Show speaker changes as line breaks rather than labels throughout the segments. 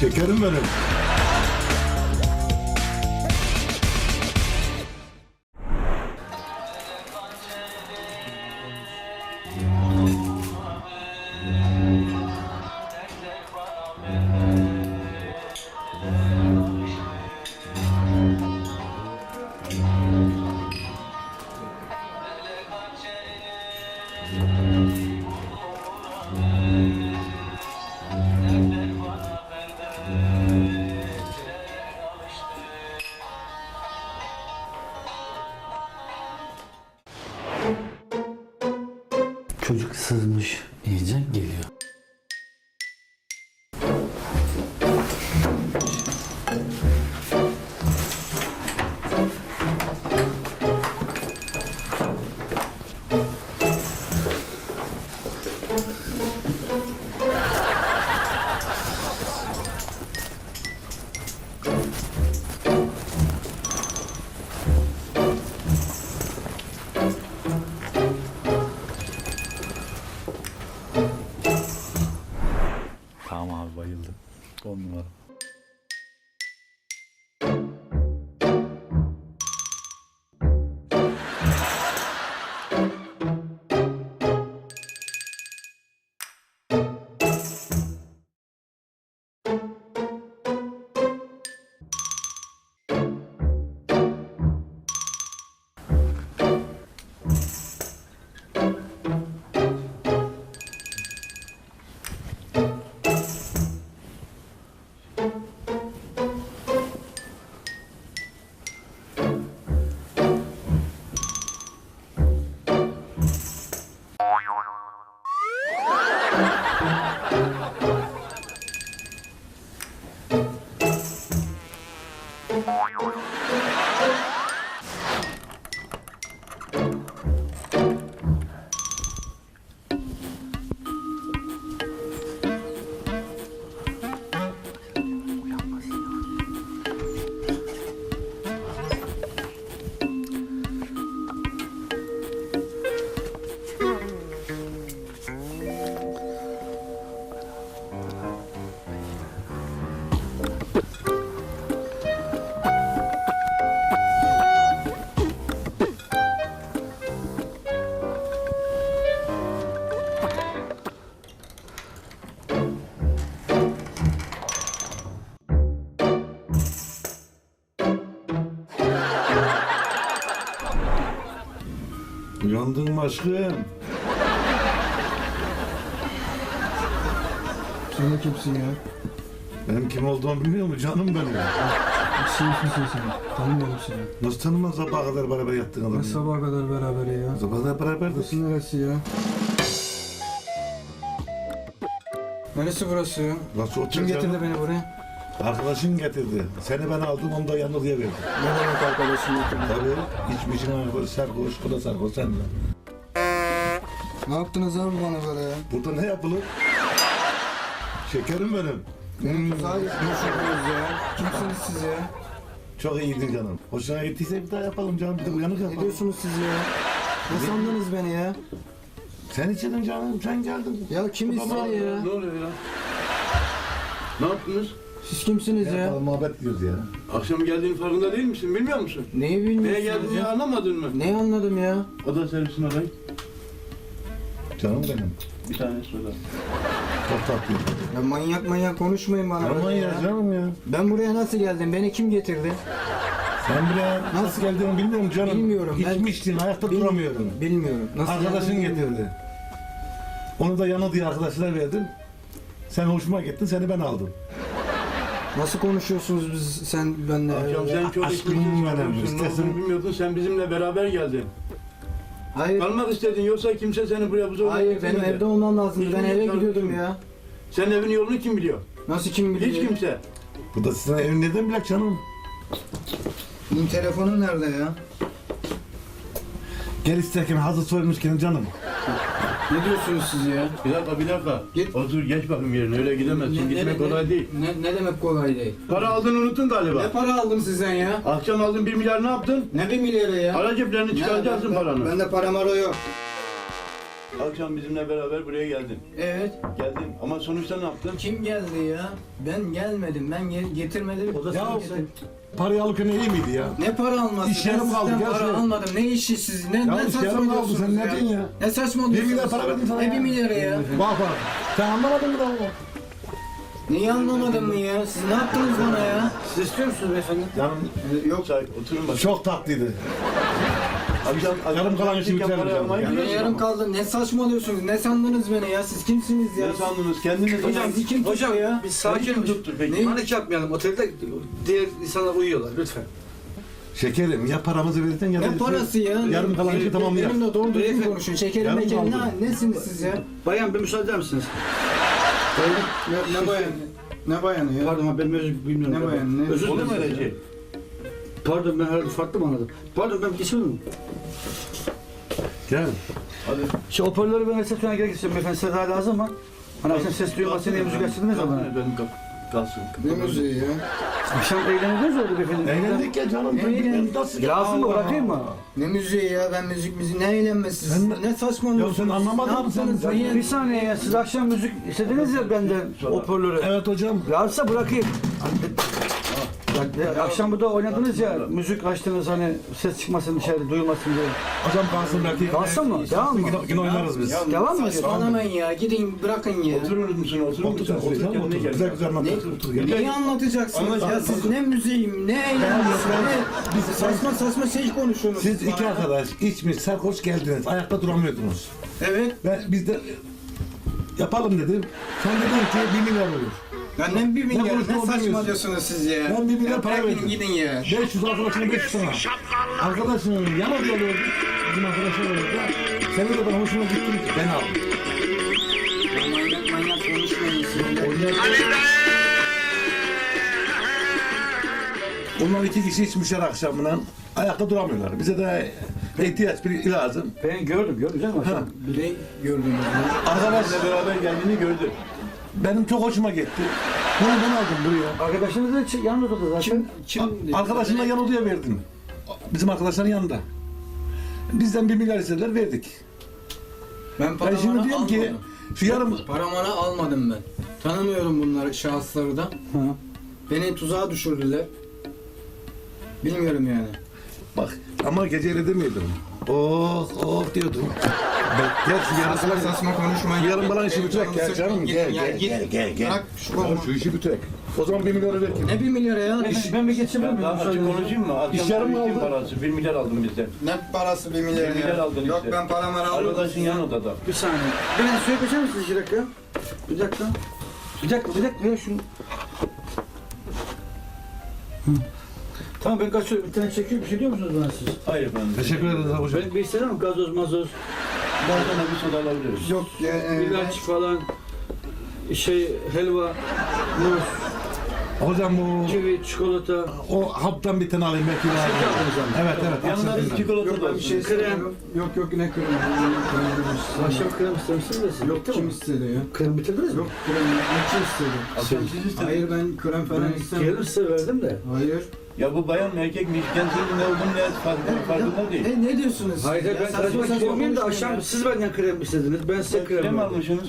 Şekerim benim.
Çocuk sızmış iyice geliyor. Thank you.
Uyandın mı aşkım?
Sen de kimsin ya?
Benim kim olduğumu bilmiyor musun canım benim?
Kimsin kimsin sen? Tanımıyorum seni.
Nasıl tanımaz sabaha kadar beraber yattın adamı?
Ne sabaha kadar beraber ya?
Sabaha kadar beraberdik.
Burası neresi ya? Neresi burası ya?
Nasıl
Kim
oturacağım?
getirdi beni buraya?
Arkadaşın getirdi. Seni ben aldım onu da yanına verdim.
Ne demek arkadaşım getirdi?
Tabii içmişin alkol, sarhoş, o da sarhoş sen de.
Ne yaptınız abi bana böyle ya?
Burada ne yapılır? Şekerim benim.
Ne tuzağa konuşuyorsunuz ya? Kimsiniz siz ya?
Çok iyiydin canım. Hoşuna gittiyse bir daha yapalım canım. Bir de uyanık
Ne
yapalım.
diyorsunuz siz ya? Ne sandınız beni ya?
Sen içedin canım, sen geldin.
Ya kim istedi ya?
Ne oluyor ya? Ne yaptınız?
Siz kimsiniz
Ya.
ya?
muhabbet diyoruz ya.
Akşam geldiğinin farkında değil misin? Bilmiyor musun?
Neyi
Neye
bilmiyorsunuz
geldiğini
ya?
anlamadın mı?
Neyi anladım ya?
Oda servisine arayın.
Canım benim.
Bir tane soda.
Çok tatlı.
Ya manyak manyak konuşmayın bana.
Aman
böyle
ya canım ya.
Ben buraya nasıl geldim? Beni kim getirdi?
Sen bile nasıl geldiğini bilmiyorum canım.
Bilmiyorum, ben-
İçmiştin, ayakta duramıyordun.
Bilmiyorum. Nasıl
Arkadaşın
geldim bilmiyorum.
getirdi. Onu da yanı diye arkadaşlar verdim. Sen hoşuma gittin, seni ben aldım.
Nasıl konuşuyorsunuz biz sen benle?
Akşam sen çok ne
istesin.
olduğunu bilmiyordun. Sen bizimle beraber geldin.
Hayır.
Kalmak istedin yoksa kimse seni buraya bu zorla
Hayır benim
getirmedi.
evde olmam lazımdı. Ben eve gidiyordum ya.
Senin evin yolunu kim biliyor?
Nasıl kim biliyor?
Hiç kimse.
Bu da sizin evin neden bilek canım?
Bunun telefonu nerede ya?
Gel isterken hazır soyulmuşken canım.
Ne diyorsunuz siz ya?
Bir dakika bir dakika.
Git.
Otur geç bakayım yerine öyle gidemezsin. Gitmek kolay değil.
Ne, ne demek kolay değil?
Para aldığını unuttun galiba.
Ne para aldım sizden ya?
Akşam aldın bir milyar ne yaptın?
Ne bir milyarı ya?
Para ceplerini çıkaracaksın
ben,
paranı.
Bende para mara yok.
Akşam bizimle beraber buraya geldin.
Evet.
Geldin ama sonuçta ne yaptın?
Kim geldi ya? Ben gelmedim. Ben ge- getirmedim. O da
Ya
sen getirdin.
Parayı alırken iyi miydi ya?
Ne para alması?
İş
Ben
kaldı,
sizden
gel
para
şuraya.
almadım. Ne işi siz? Ne,
Ya
ne
iş
saçmalıyorsunuz
kaldı, sen ne diyorsun ya?
Ne saçmalıyorsunuz?
Bir milyar para verdim sana
Ne
ya.
bir milyarı ya?
Bak bak. Sen anlamadın mı da o?
Neyi anlamadın mı ya? Siz ne yaptınız bana ya?
Siz istiyor musunuz beyefendi?
Canım
Yok. Say, oturun bak.
çok tatlıydı.
Akşam,
Yarım kalan işi bitirelim canım.
almayı
Ya ne
biliyorsun
yarım kaldı? Ne saçmalıyorsunuz? Ne sandınız beni ya? Siz kimsiniz ya?
Ne sandınız? Kendiniz
Hocam
zaman-
kim
Hocam
ya?
biz sakin
Kim
olun.
tuttu peki?
Ne?
Panik yapmayalım. Otelde diğer insanlar uyuyorlar lütfen.
Şekerim ya paramızı verirsen ya da...
Ne parası ya?
Yarım kalan işi tamamlayalım.
Benimle doğru düzgün konuşun. Şekerim mekerim ne? Nesiniz siz ya?
Bayan bir müsaade eder misiniz?
Ne, ne bayanı? Ne bayanı ya?
Pardon ben özür bilmiyorum.
Ne bayan, ne-
Özür
Olur mu
dilerim.
öyle?
Pardon ben herhalde farklı mı anladım? Pardon ben geçebilir miyim?
Gel.
Hadi.
Şu hoparlörü ben resepsiyona gerekirse beyefendi size daha lazım mı? Hani akşam ses duyulmasın diye müzik açtınız ya bana.
Benim kap kalsın.
Ne müziği ya?
Akşam eğleneceğiz orada beyefendi.
Eğlendik ya canım.
Ne eğlendik?
Nasıl
Lazım mı bırakayım mı?
Ne müziği ya? Ben müzik müzik ne eğlenmesi?
Ben-
ne saçmalıyorsunuz?
Ya sen anlamadın
Ne
mı sen? Sen-
Bir saniye ya siz akşam müzik istediniz ya benden hoparlörü.
Evet hocam.
Lazımsa bırakayım. Ya, ya, akşam burada oynadınız ya, müzik açtınız hani ses çıkmasın dışarı, duyulmasın diye.
Hocam kalsın belki.
Kalsın mı? Devam mı?
Yine oynarız biz.
Ya,
Devam mı?
Saçmalamayın ya. Gidin bırakın ya.
Oturur musun? Oturur
Otur
musun? Otur
Otur. Güzel güzel anlat.
Ne?
Otur.
Neyi anlatacaksınız ya? Siz ne müziğim, ne eğlenmesi, ne... Saçma saçma şey konuşuyorsunuz.
Siz iki arkadaş içmiş sarhoş geldiniz. Ayakta duramıyordunuz.
Evet.
Ben biz de yapalım dedim. Sen dedin ki bir milyar olur.
Ya ne bir milyar,
konuştuğumu
ne saçmalıyorsunuz siz ya?
Ben bir
Ya
para
bırakın
verdim.
gidin ya.
500 arkadaşına 500 sana. Arkadaşın yana oluyordu. Bizim arkadaşlar oluyordu. Senin de bana hoşuma gitti. Ben aldım.
Manyak manyak konuşmayın siz.
Bunlar iki kişi içmişler akşamından. Ayakta duramıyorlar. Bize de ihtiyaç bir lazım.
Ben gördüm, gördüm canım akşam.
Bir de gördünüz mü?
Arkadaş
Seninle beraber geldiğini gördü.
Benim çok hoşuma gitti. Bunu ben aldım buraya.
Arkadaşınız da ç- yanında da zaten.
Kim, kim?
Arkadaşımla yan odaya verdim. Bizim arkadaşların yanında. Bizden bir milyar istediler verdik.
Ben
Ben
paramanı
şimdi diyorum ki
almadım.
şu yarım
Paramanı almadım ben. Tanımıyorum bunları, şahısları da.
Hı.
Beni tuzağa düşürdüler. Bilmiyorum yani.
bak ama gece öyle demiyordum. Oh oh diyordum. Gel şu yarım
Saçma
kalan
saçma konuşmayın.
yarım kalan işi bitirek gel canım gel
Ya
gel gel gel gel.
Bırak şu
Oğlum
kolumu.
şu işi bitirek. O zaman bir milyonu ver ki.
Ne bir milyara ya?
Ben, ben bir geçebilir miyim?
daha açık konuşayım mı? Akşam
İş yarım
işin
aldı.
parası. 1 milyar aldım bizden.
Ne parası bir milyar
Bir milyar
ya?
aldın
Yok
işte.
ben paramanı almadım.
Arkadaşın yan odada.
Bir saniye. Ben suya kaçar mısınız iki dakika? Bir dakika. Bir dakika, bir dakika ya şunu. Hı. Tamam ben kaçıyorum. Bir tane çekiyorum. Bir şey diyor musunuz bana siz?
Hayır efendim.
Teşekkür ederiz hocam.
Ben bir istedim mi? Gazoz, mazoz,
Bazen bir soda alabiliriz.
Yok ya. e,
ilaç falan, şey, helva, muz,
Hocam bu
kivi, çikolata.
o haptan bir tane alayım belki
aldınız ama.
Evet evet.
Yanında
akşam
bir çikolata
Yok
da
ben bir şey
olsun.
Krem.
istemiyorum. Yok yok ne krem? Krem
Akşam krem istemişsiniz de siz.
Yok
Bitti
kim
mi?
istedi ya?
Krem bitirdiniz mi?
Yok krem ne kim istedi?
Akşam siz istediniz.
Hayır ben krem falan
Ben
istemiyorum.
gelip size verdim de.
Hayır.
Ya bu bayan mı erkek mi? Kendisinin ne olduğunu ne farkında, farkında değil.
Ne, ne diyorsunuz?
Hayır
Ya
ben
saçma
karışmak
saçma
da akşam siz benden krem istediniz. Ben size krem
Krem
verdim.
almışsınız.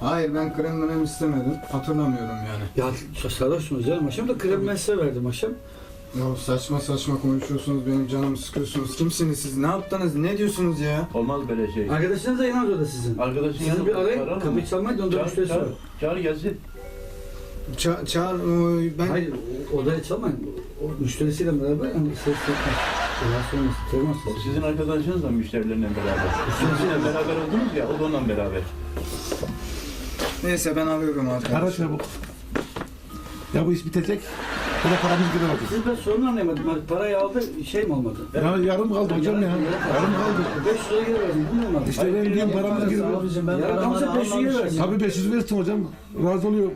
Hayır ben krem krem istemedim. Hatırlamıyorum yani.
Ya sarhoşsunuz canım akşam da krem ben size verdim akşam.
Ya saçma saçma konuşuyorsunuz benim canımı sıkıyorsunuz. Kimsiniz siz? Ne yaptınız? Ne diyorsunuz ya?
Olmaz böyle şey.
Arkadaşınız da yan odada sizin.
Arkadaşın
Sizi
yanında
bir arayın, kapıyı çalmayın da onda
Çağır,
müşterisi var.
çağır, çağır gelsin.
Ça çağır ben
Hayır, o- odayı çalmayın. O müşterisiyle beraber yani ses yapmaz.
O
sevmezsiniz.
sizin arkadaşınızla müşterilerle beraber. Sizinle beraber oldunuz ya, o da onunla beraber.
neyse ben alıyorum
Ara
arkadaş.
çabuk. Ya bu iş bitecek. Bu da paramız gider vakit.
Siz ben sorunu anlayamadım. Yani parayı aldı, şey mi olmadı?
Ya yarım kaldı hocam ya. Yarım kaldı.
500 lira geri verdim, bu mu olmadı?
İşte benim diyeyim paramız gidiyor.
Abicim ben
Ya
paramanı
tamam sen 500 lira versin.
Tabii 500 verirsin hocam. Razı oluyorum.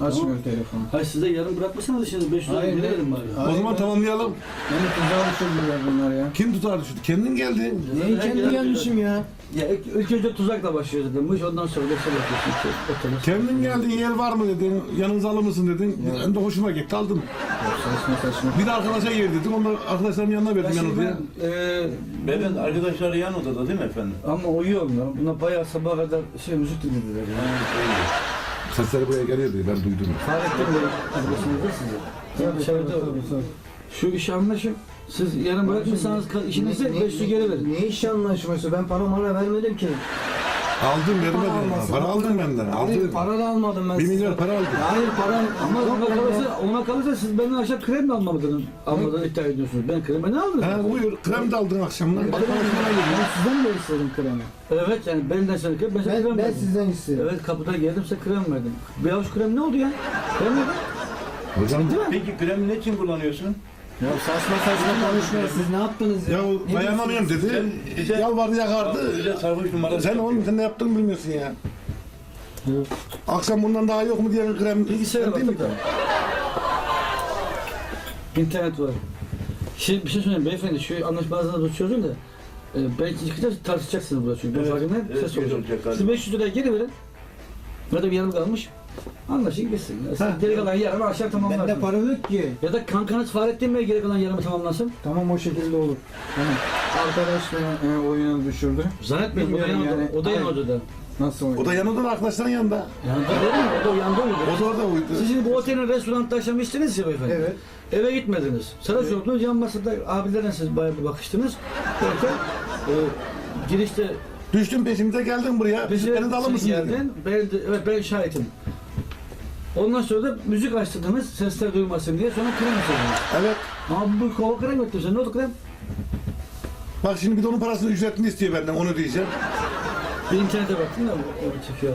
Açmıyor telefonu.
Hayır size yarım bırakmasanız şimdi 500 lira
Hayır,
geri
ne-
verin bari.
Hayır,
O zaman
ben-
tamamlayalım.
Beni tuzağa düşürdüler bunlar ya.
Kim tutar düşürdü? Kendin geldin.
Niye kendi gelmişim ya?
Ya ilk, ilk önce tuzakla başlıyor dedim. Bu iş ondan sonra beşe bakıyorsun. Otele.
Kendin geldin yer var mı dedin. Yanınıza alır mısın dedin. Ben de hoşuma gitti aldım.
Saçma saçma.
Bir de arkadaşa yer dedim. Onu da arkadaşlarımın yanına
Ya
verdim
şimdi
diye.
ben, eee,
Beyefendi arkadaşları yan odada değil mi efendim?
ama uyuyorum ya. Buna bayağı sabaha kadar şey müzik dinlediler ya.
Sesleri buraya geliyordu ben duydum.
Fahrettin Bey dışarıda şu işi anlaşın. Siz yarın bırakmışsanız işinizi 500 geri verin.
Ne iş anlaşması? Ben para mara vermedim ki.
Aldım vermedim.
almasın.
Para aldım benden.
Hayır
Aldım.
para da almadım ben.
Bir milyar para aldım.
Hayır para
Ama ona kalırsa, ona kalırsa siz benden aşağı krem mi almadınız? Almadan iddia ediyorsunuz. Ben kremi ne aldım?
Ha buyur. Krem de aldın akşamdan. Bana.
Ben sizden de istedim kremi.
Evet yani benden sana krem, ben sana krem
Ben, ben
verdim.
sizden istedim.
Evet kapıda geldim size krem verdim. Bir avuç krem ne oldu ya? Krem ne?
Hocam
Peki kremi ne için kullanıyorsun?
Ya saçma saçma konuşmuyor. Siz ne yaptınız ya?
ya
Ne
dayanamıyorum dedi.
Bize-
Yalvardı yakardı.
Bize sarhoş numarası
Sen oğlum sen ne yaptığını bilmiyorsun ya. Akşam bundan daha yok mu diye krem
Bilgisayara
değil mi?
da. İnternet var. Şimdi bir şey söyleyeyim beyefendi şu anlaşmazlığı da çözün de e, belki çıkacağız tartışacaksınız burada çünkü.
Evet,
Evet, farkındayım.
evet,
ses olacak. Siz 500 liraya geri verin. Burada bir yarım kalmış. Anlaşın gitsin. Ya, siz geri kalan yarımı akşam tamamlarsınız.
Bende para yok ki.
Ya da kankanız Fahrettin Bey geri kalan yarımı tamamlasın.
Tamam o şekilde olur. Tamam. Arkadaş beni e, oyuna düşürdü.
Zannetmeyin o da
Bilmiyorum
odada.
yani.
O da yan
Hayır.
odada.
Nasıl oyun?
O da yanında arkadaşların yanında.
Yanında değil mi? O da yanda uyudu.
O da orada uyudu.
Siz şimdi bu otelin restoranda akşam içtiniz ya beyefendi.
Evet.
Eve gitmediniz. Sıra sordunuz, yan masada abilerle siz bayağı bir bakıştınız. Derken e, girişte
Düştün peşimize geldin buraya.
bizi
Beni de alır mısın dedin.
geldin. Ben, evet ben şahitim. Ondan sonra da müzik açtırdınız sesler duymasın diye sonra krem söylediniz.
Evet.
Ama bu kova krem sen ne oldu krem?
Bak şimdi bir de onun parasını ücretini istiyor benden onu diyeceğim.
Bir internete baktım da o çekiyor.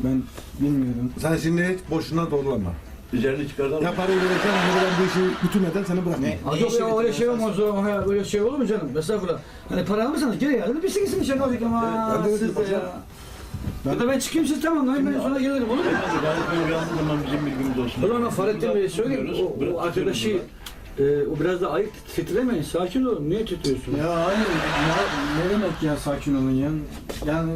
Ben bilmiyorum.
Sen şimdi hiç boşuna doğrulama.
Üzerini çıkartalım.
Ya parayı vereceğim ama ben bu işi bitirmeden seni bırakmayayım.
Aa, Yok ya öyle şey olmaz o ha, öyle şey olur mu canım? Estağfurullah. Hani para alırsanız geri yani bir gitsin içine olacak ama
Evet, ben de öyle
siz de
yapacağım.
ya. Ya da ben çıkayım siz tamamlayın ben sonra gelirim olur mu?
Gayet uyandığı zaman bizim bilgimiz olsun.
O zaman Fahrettin Bey'e söyleyeyim. O, o arkadaşı e, o biraz da ayıp titremeyin. Sakin olun. Niye titriyorsunuz?
Ya hayır. Ya, ne demek ya sakin olun ya. Yani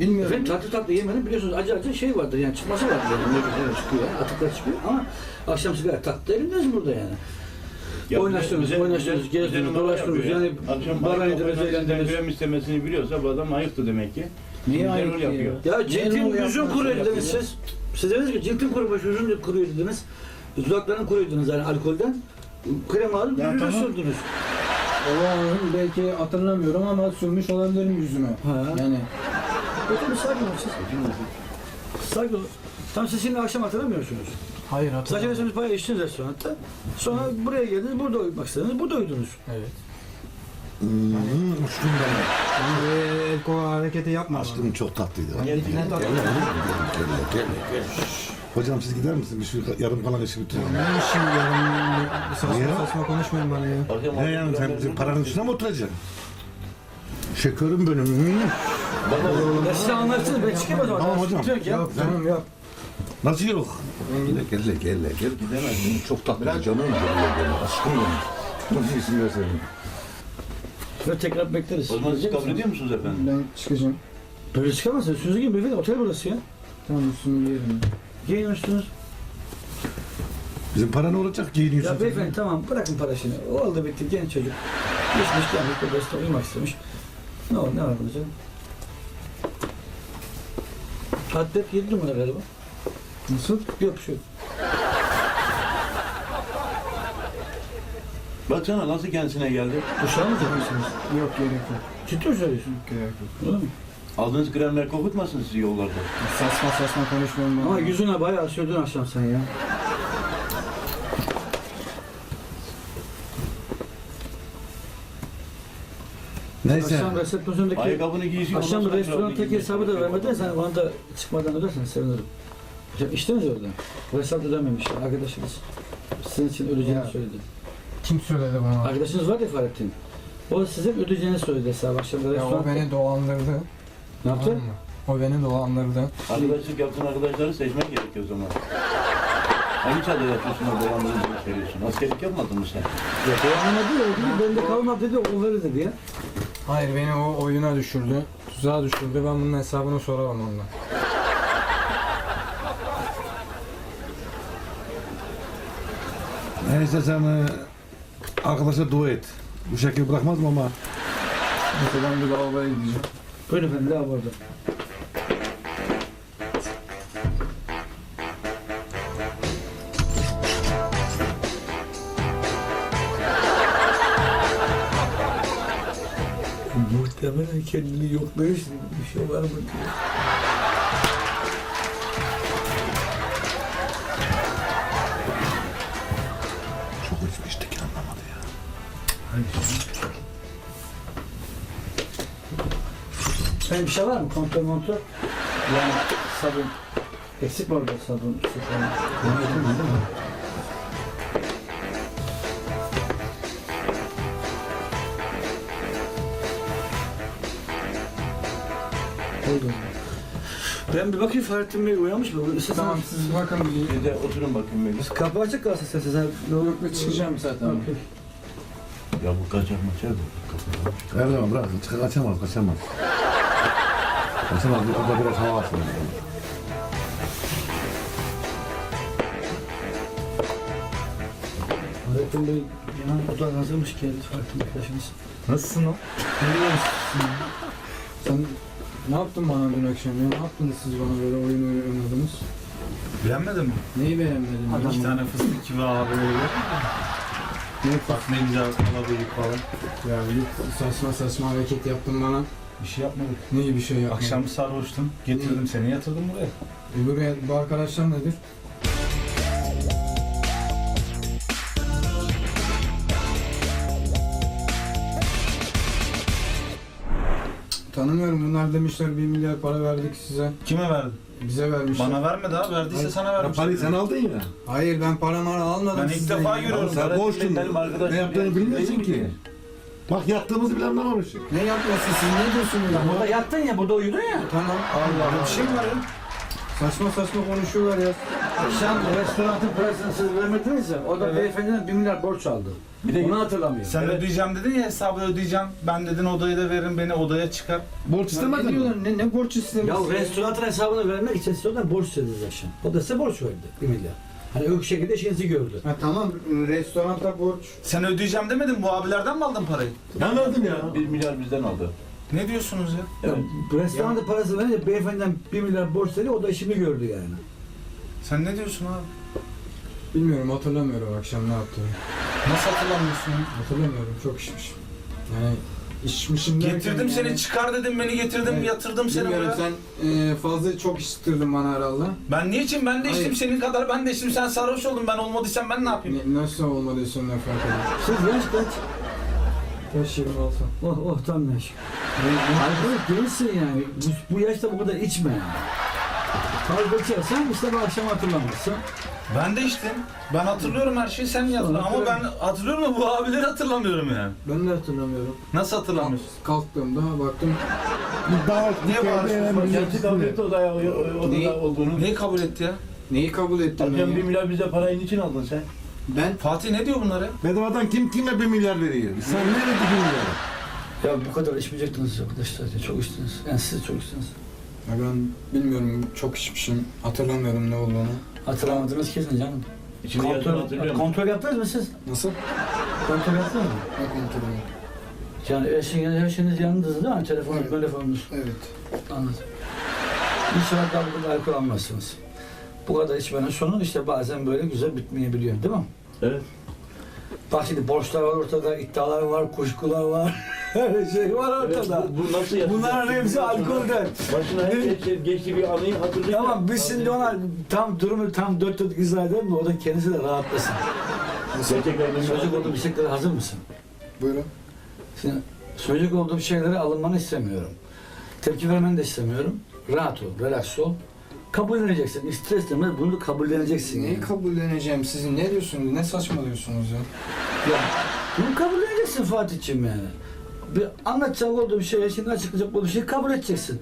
bilmiyorum.
Efendim tatlı tatlı yemedim biliyorsunuz acı acı şey vardır yani çıkması vardır yani ne güzel çıkıyor yani atıklar çıkıyor ama akşam sigara tatlı elindiniz burada yani.
Ya
oynaştınız,
bize-
oynaştınız,
bize-
gezdiniz, dolaştınız.
yapıyor
Yani
Akşam
bara
bara
indiniz, eğlendiniz.
istemesini biliyorsa bu adam ayıktı demek ki.
Niye
rol
ya?
yapıyor.
Ya ciltin yüzün kuruyor dediniz siz. Siz dediniz ki ciltin kurumuş, yüzün de kuruyor dediniz. Dudakların kuruyor dediniz yani alkolden. Krem alıp yüzüne
tamam.
sürdünüz.
Allah'ım belki hatırlamıyorum ama sürmüş olabilirim yüzüme.
Ha.
Yani
Bakın bir sakin olun siz. Sakin olun. Tam siz şimdi akşam hatırlamıyorsunuz.
hayır
Sadece mesela bayağı içtiniz restoranda. Sonra buraya geldiniz, burada uyumak istediniz, burada uyudunuz.
Evet.
Hmm, uçtum ben.
Yani el kol hareketi yapma.
Aşkım çok tatlıydı.
Ne tatlı.
Gel, gel, gel, gel. Hocam siz gider misiniz? Bir şu yarım kalan işi bitirelim.
Ne işim ya? Saçma
Niye?
saçma konuşmayın bana ya.
Ne yani sen bizim paranın üstüne mi oturacaksın? Şekerim benim. Hmm.
Ya siz anlarsınız, ben çıkayım o zaman.
Tamam hocam.
Sıkıntı yok ya.
Yok canım yok.
Nasıl yok? Gel gel gel gel. Gidemezsin. Çok tatlı canım. Gel gel Aşkım benim. Nasıl isim verseydin?
Ve tekrar bekleriz.
O zaman siz kabul ediyor musunuz efendim?
Ben çıkacağım.
Böyle çıkamazsınız. Üstünüzü giyin beyefendi. Otel burası ya.
Tamam üstümü giyerim.
Giyin üstünüz.
Bizim para ne olacak? Giyiniyorsun.
Ya beyefendi tamam bırakın parasını. O oldu bitti genç çocuk. Geçmiş gelmiş babasına uyumak istemiş. Ne oldu ne var burada canım? Atlet 7 numara galiba.
Nasıl?
Yok şu.
Baksana nasıl kendisine geldi.
Duşağı mı takmışsınız?
Yok gerek yok.
Ciddi mi söylüyorsun?
Gerek yok.
Öyle mi?
Aldığınız kremler kokutmasın sizi yollarda.
Saçma saçma konuşmayın bana.
Ama yüzüne bayağı sürdün akşam sen ya.
Neyse.
Akşam resepsiyondaki
Ayakkabını giysin.
akşam restorandaki hesabı da vermeden sen ona da çıkmadan ödersen sevinirim. Hocam içtiniz orada. Bu hesap ödememiş arkadaşınız. Sizin için ödeyeceğini
Ya.
söyledi.
Kim söyledi bana?
Arkadaşınız var ya Fahrettin. O sizin ödeyeceğini söyledi hesabı akşam da
Ya o beni dolandırdı.
Ne yaptı?
Tamam mı? O beni dolandırdı.
Arkadaşlık yaptığın arkadaşları seçmek gerekiyor o zaman. Hangi çağda yapıyorsun o dolandırıcılık seviyorsun? Askerlik yapmadın mı sen?
Ya dolanmadı ya, o dedi, bende kalmadı dedi, o verir dedi ya.
Hayır beni o oyuna düşürdü. Tuzağa düşürdü. Ben bunun hesabını soramam ondan.
Neyse sen e, arkadaşa dua et. Bu şekilde bırakmaz mı ama?
Neyse ben bir lavaboya gideceğim.
Buyurun efendim, daha burada. Muhtemelen kendini şimdi. Bir şey var mı diye. Senin bir şey var mı? Kontrol kontrol. Yani sabun. Eksik mi orada sabun? Oldu. Ben bir bakayım Fahrettin Bey uyanmış mı? Isıtın.
Tamam siz bakın bir...
Bir de oturun bakayım böyle.
Kapı açık kalsın sen sen.
Yok çıkacağım zaten.
Ya bu kaçak maçar bu.
Her zaman bırak. Kaçamaz, kaçamaz. Kaçamaz. O da biraz hava atıyor.
Fahrettin Bey yan oda hazırmış geldi arkadaşımız.
Nasılsın o? Sen ne yaptın bana dün akşam ya? Ne yaptınız siz bana böyle oyun oynadınız?
Beğenmedin mi?
Neyi beğenmedin? ya?
İki tane fıstık gibi abi böyle. Bak ne güzel alabayık falan.
Ya git saçma saçma hareket yaptın bana.
Bir şey yapmadık.
Neyi bir şey yapmadın?
Akşam sarhoştun. Getirdim seni yatırdım buraya.
E buraya, bu arkadaşlar nedir? Tanımıyorum. Bunlar demişler bir milyar para verdik size.
Kime verdin?
Bize vermişler.
Bana vermedi abi. Verdiyse
Hayır.
sana
Ya
vermiş.
parayı sen aldın ya.
Hayır ben para mara almadım
Ben ilk
sizden
defa
ya.
görüyorum.
Sen
arkadaşım
Ne yaptığını
ya.
bilmiyorsun ki. Bak yattığımızı bile anlamamışsın.
Ne yapıyorsun siz? Ne diyorsunuz? ya?
Burada yattın ya, burada uyudun ya.
Tamam. Allah
Bir
Allah.
şey mi var ya?
Saçma saçma konuşuyorlar ya.
Akşam restoranın parasını siz vermediniz ya, o da
Evet.
beyefendiden bir milyar borç aldı.
Bir de
Onu hatırlamıyor.
Sen ödeyeceğim dedin ya hesabı ödeyeceğim. Ben dedin odayı da verin beni odaya çıkar.
Borç
Ne
istemedin mi?
diyorlar? Ne, ne borç
Ya restoranın hesabını vermek için size oradan borç istediniz akşam. O da size borç verdi, bir milyar. Hani o şekilde işinizi gördü.
Ha, tamam restoranda borç.
Sen ödeyeceğim demedin bu abilerden mi aldın parayı?
Ben verdim ya.
Bir milyar bizden aldı.
Ne diyorsunuz ya?
Evet.
Ya, restoranda parası verince beyefendiden bir milyar borç istedi, o da işimi gördü yani.
Sen ne diyorsun abi?
Bilmiyorum hatırlamıyorum akşam ne yaptığımı.
Nasıl hatırlamıyorsun ya?
Hatırlamıyorum çok içmişim. Yani içmişim
Getirdim seni
yani-
çıkar dedim beni getirdim
Evet.
yatırdım seni
Bilmiyorum
buraya.
sen e, fazla çok içtirdin bana herhalde.
Ben niçin? Ben de içtim
Hayır.
senin kadar ben de içtim sen sarhoş oldun ben olmadıysam ben ne yapayım?
Ne, nasıl olmadıysa ne fark eder?
Siz yaş kaç?
Yirmi olsa.
Oh oh tam yaş. Alkolik değilsin yani. Bu, bu yaşta bu kadar içme yani. Fazla içersen işte bu akşam hatırlamazsın.
Ben de içtim. Ben hatırlıyorum her şeyi sen hatırla ama ben hatırlıyorum da bu abileri hatırlamıyorum yani.
Ben de hatırlamıyorum.
Nasıl hatırlamıyorsun?
Kalktığımda baktım
Daha
Niye bağırıyorsun?
Kendisi kabul etti odaya, o-
Neyi?
odada olduğunu.
Neyi kabul etti ya?
neyi kabul ettim ben
Akşam
ya?
bir milyar bize parayı niçin aldın sen?
Ben
Fatih ne diyor bunlara?
Bedavadan kim kime bir milyar veriyor? Sen ne verdin bir milyar?
Ya bu kadar içmeyecektiniz arkadaşlar. Ya, çok içtiniz. Yani siz çok içtiniz.
Ya ben bilmiyorum çok içmişim. Hatırlamıyorum ne olduğunu.
Hatırlamadınız kesin canım.
İçinde
Kontrol,
hatırlıyor musun?
kontrol yaptınız mı siz?
Nasıl?
Kontrol yaptınız mı?
Ne kontrolü?
Yani eşiniz, eşiniz yanınızda değil mi? Telefonunuz,
Evet.
telefonunuz.
Evet.
Anladım. İnşallah daha bu kadar alkol almazsınız. Bu kadar içmenin sonu işte bazen böyle güzel bitmeyebiliyor değil mi?
Evet.
Bak şimdi borçlar var ortada, iddialar var, kuşkular var. Her şey var
Evet,
ortada.
bu, bu nasıl yapacak?
Bunların hepsi alkolden.
Başına hep geçti, geçti bir anıyı hatırlayacak.
Tamam biz şimdi ona tam durumu tam dört dört izah edelim de o da kendisi de rahatlasın.
Gerçekten benim
Söyleyecek olduğum şeylere hazır mısın?
Buyurun.
Şimdi söyleyecek olduğum şeylere alınmanı istemiyorum. Tepki vermeni de istemiyorum. Rahat ol, relax ol. Kabulleneceksin. İster istemez bunu kabulleneceksin.
Neyi
yani.
kabulleneceğim? Siz ne diyorsunuz? Ne saçmalıyorsunuz ya?
Ya, bunu kabulleneceksin Fatih'ciğim yani. Bir anlatacak olduğum şey, şimdi açıklayacak olduğum şeyi kabul edeceksin.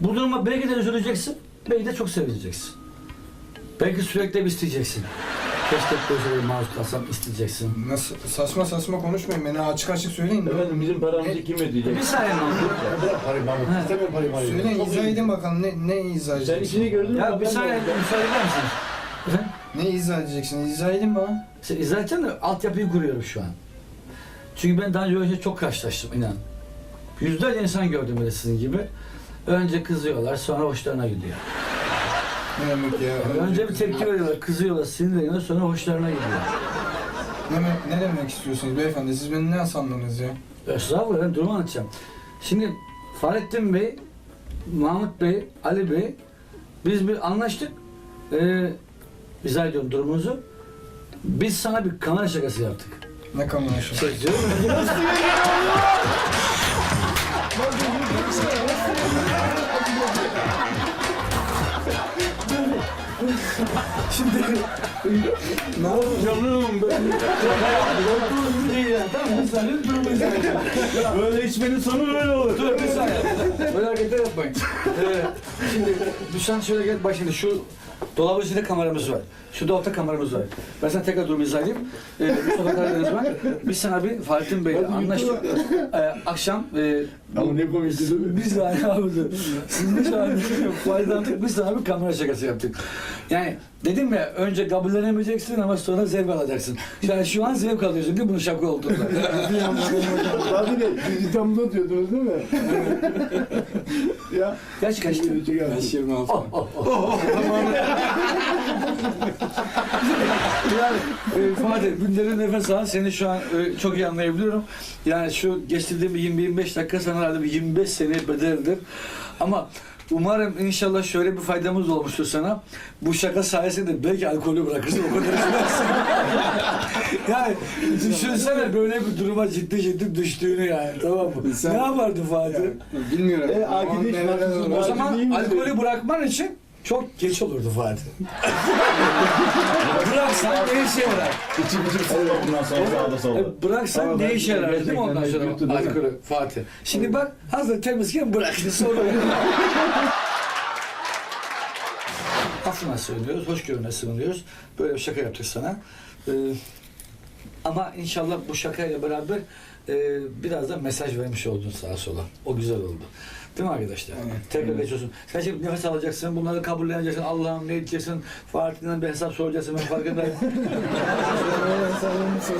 Bu duruma belki de üzüleceksin, belki de çok sevineceksin. Belki sürekli isteyeceksin. Keşke böyle maruz kalsam isteyeceksin.
Nasıl saçma saçma konuşmayın beni açık açık söyleyin.
Efendim bizim paramızı kim ödeyecek?
Bir saniye Mahmut.
Bırak parayı.
Ha.
İstemiyorum parayı Mahmut.
Söyleyin izah edin bakalım ne ne izah
Sen
edeceksiniz?
işini gördün mü?
Ya
Ben
bir
de
saniye
orada.
müsaade eder? Efendim?
Ne izah edeceksiniz? İzah edin bana.
Sen izah edeceğim de altyapıyı kuruyorum şu an. Çünkü ben daha önce öyle çok karşılaştım inan. Yüzlerce insan gördüm böyle sizin gibi. Önce kızıyorlar sonra hoşlarına gidiyor.
Demek ya?
Önce bir tepki veriyorlar, kızıyorlar, sinirleniyorlar sonra hoşlarına gidiyor.
Ne, demek- ne demek istiyorsunuz beyefendi? Siz beni ne sandınız ya?
Estağfurullah ben durumu anlatacağım. Şimdi Fahrettin Bey, Mahmut Bey, Ali Bey biz bir anlaştık. Ee, izah ediyorum durumunuzu. Biz sana bir kamera şakası yaptık.
Ne kamulaşı?
Şey diyorum ya,
Ne oldu canım ben?
Tamam, bir saniye durumu izah edeceğim.
Böyle içmenin sonu böyle olur.
Dur bir saniye. Böyle hareketler yapmayın. Ee, şimdi lütfen şöyle gel bak şimdi şu dolabın içinde kameramız var. Şu dolapta kameramız var. Ben sana tekrar durumu izah edeyim. Ee, Mustafa Karadeniz var. Biz sana bir Fahrettin Bey'le anlaştık. Ee, akşam e,
Ama ne komikti değil mi?
biz de abi Siz de şu an faydalandık. Biz sana bir kamera şakası yaptık. Yani dedim ya önce kabullenemeyeceksin ama sonra zevk alacaksın. Yani şu an zevk alıyorsun değil mi bunun şaka olduğunda?
Hadi de İstanbul'da diyordunuz değil mi? ya.
Yaş kaçtı?
Yaş 26.
Yani e, Fatih günlerin nefes al seni şu an e, çok iyi anlayabiliyorum. Yani şu geçirdiğim bir 20-25 dakika sana herhalde bir 25 sene bedeldir. Ama umarım inşallah şöyle bir faydamız olmuştur sana. Bu şaka sayesinde belki alkolü bırakırsın o kadar içmezsin. yani düşünsene böyle bir duruma ciddi ciddi düştüğünü yani tamam mı?
Sen-
ne yapardın Fatih?
Bilmiyorum.
E,
o zaman alkolü bırakman için çok geç olurdu Fatih. Bıraksan ne işe yarar?
İçip içip salla bundan sonra sağda solda.
E, Bıraksan
Ama
ne
ben-
işe yarar değil mi ondan sonra
kötü değil mi?
alkolü Fatih? Şimdi bak hazır temizken bırak sonra. Affına sığınıyoruz, hoşgörüne sığınıyoruz. Böyle bir şaka yaptık sana. Ee, ama inşallah bu şakayla beraber e, biraz da mesaj vermiş oldun sağa sola. O güzel oldu. Değil mi arkadaşlar? Tekrar geçiyorsun. Sen şimdi nefes alacaksın, bunları kabulleneceksin. Allah'ım ne diyeceksin? Fatih'den bir hesap soracaksın. Ben farkındayım.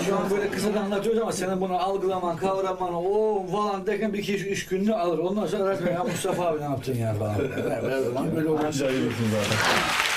Şu an böyle kısa da anlatıyoruz ama senin bunu algılaman, kavraman, o falan derken bir iki üç, üç gününü alır. Ondan sonra ya Mustafa abi ne yaptın ya falan. Böyle, olmaz.
Acayip zaten.